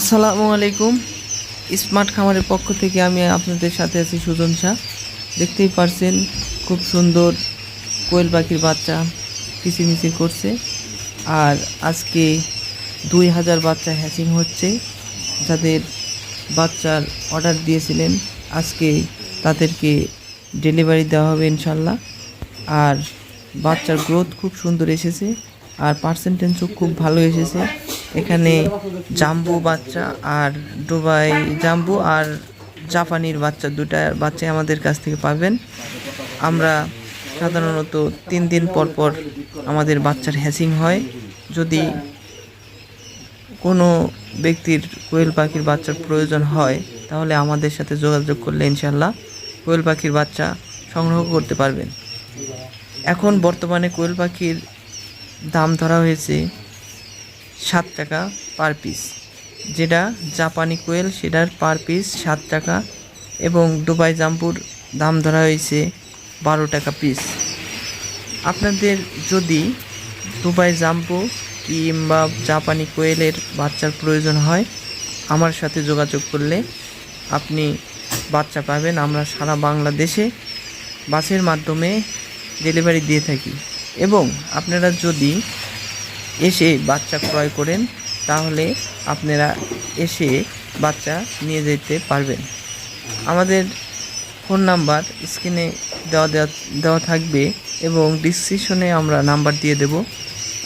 আসসালামু আলাইকুম। স্মার্ট খামারের পক্ষ থেকে আমি আপনাদের সাথে আছি সুজন শাহ। দেখতেই পারছেন খুব সুন্দর কোয়েল পাখির বাচ্চা কিচিরমিচির করছে। আর আজকে দুই হাজার বাচ্চা হ্যাচিং হচ্ছে। যাদের বাচ্চার অর্ডার দিয়েছিলেন, আজকে তাদেরকে ডেলিভারি দেওয়া হবে ইনশাল্লাহ। আর বাচ্চার গ্রোথ খুব সুন্দর এসেছে। আর পার্সেন্টেজও খুব ভালো এসেছে। এখানে জাম্বু বাচ্চা আর দুবাই জাম্বু আর জাপানির বাচ্চা দুটা বাচ্চাই আমাদের কাছ থেকে পাবেন। আমরা সাধারণত তিন দিন পর পর আমাদের বাচ্চার হ্যাচিং হয়। যদি কোনো ব্যক্তির কোয়েল পাখির বাচ্চার প্রয়োজন হয়, তাহলে আমাদের সাথে যোগাযোগ করলে ইনশাল্লাহ কোয়েল পাখির বাচ্চা সংগ্রহ করতে পারবেন। এখন বর্তমানে কোয়েল পাখির দাম ধরা হয়েছে সাত টাকা পার পিস যেটা জাপানি কোয়েল, সেটার পার পিস সাত টাকা এবং দুবাই জাম্পুর দাম ধরা হয়েছে বারো টাকা পিস আপনাদের যদি দুবাই জাম্পু কিংবা জাপানি কোয়েলের বাচ্চার প্রয়োজন হয়, আমার সাথে যোগাযোগ করলে আপনি বাচ্চা পাবেন। আমরা সারা বাংলাদেশে বাসের মাধ্যমে ডেলিভারি দিয়ে থাকি। এবং আপনারা যদি এসে বাচ্চা ক্রয় করেন, তাহলে আপনারা এসে বাচ্চা নিয়ে যেতে পারবেন। আমাদের ফোন নাম্বার স্ক্রিনে দেওয়া দেওয়া থাকবে এবং ডিসক্রিপশনে আমরা নাম্বার দিয়ে দেব।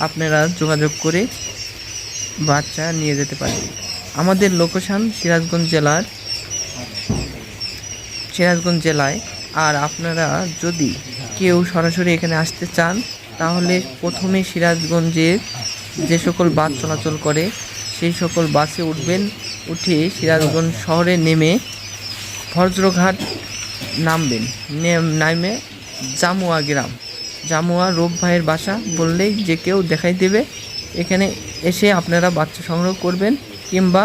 আপনারা যোগাযোগ করে বাচ্চা নিয়ে যেতে পারবেন আমাদের লোকেশান সিরাজগঞ্জ জেলার, সিরাজগঞ্জ জেলায়। আর আপনারা যদি কেউ সরাসরি এখানে আসতে চান, তাহলে প্রথমে সিরাজগঞ্জের যে সকল বাস চলাচল করে, সেই সকল বাসে উঠবেন, উঠে সিরাজগঞ্জ শহরে নেমে ভজ্রঘাট নামবেন। নামে জামুয়া গ্রাম। জামুয়া রূপ ভাইয়ের বাসা বললেই যে কেউ দেখাই দেবে। এখানে এসে আপনারা বাচ্চা সংগ্রহ করবেন কিংবা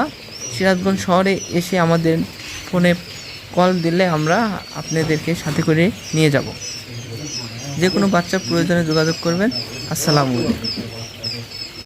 সিরাজগঞ্জ শহরে এসে আমাদের ফোনে কল দিলে আমরা আপনাদেরকে সাথে করে নিয়ে যাব। যে কোনো বাচ্চার প্রয়োজনে যোগাযোগ করবেন। আসসালামু আলাইকুম।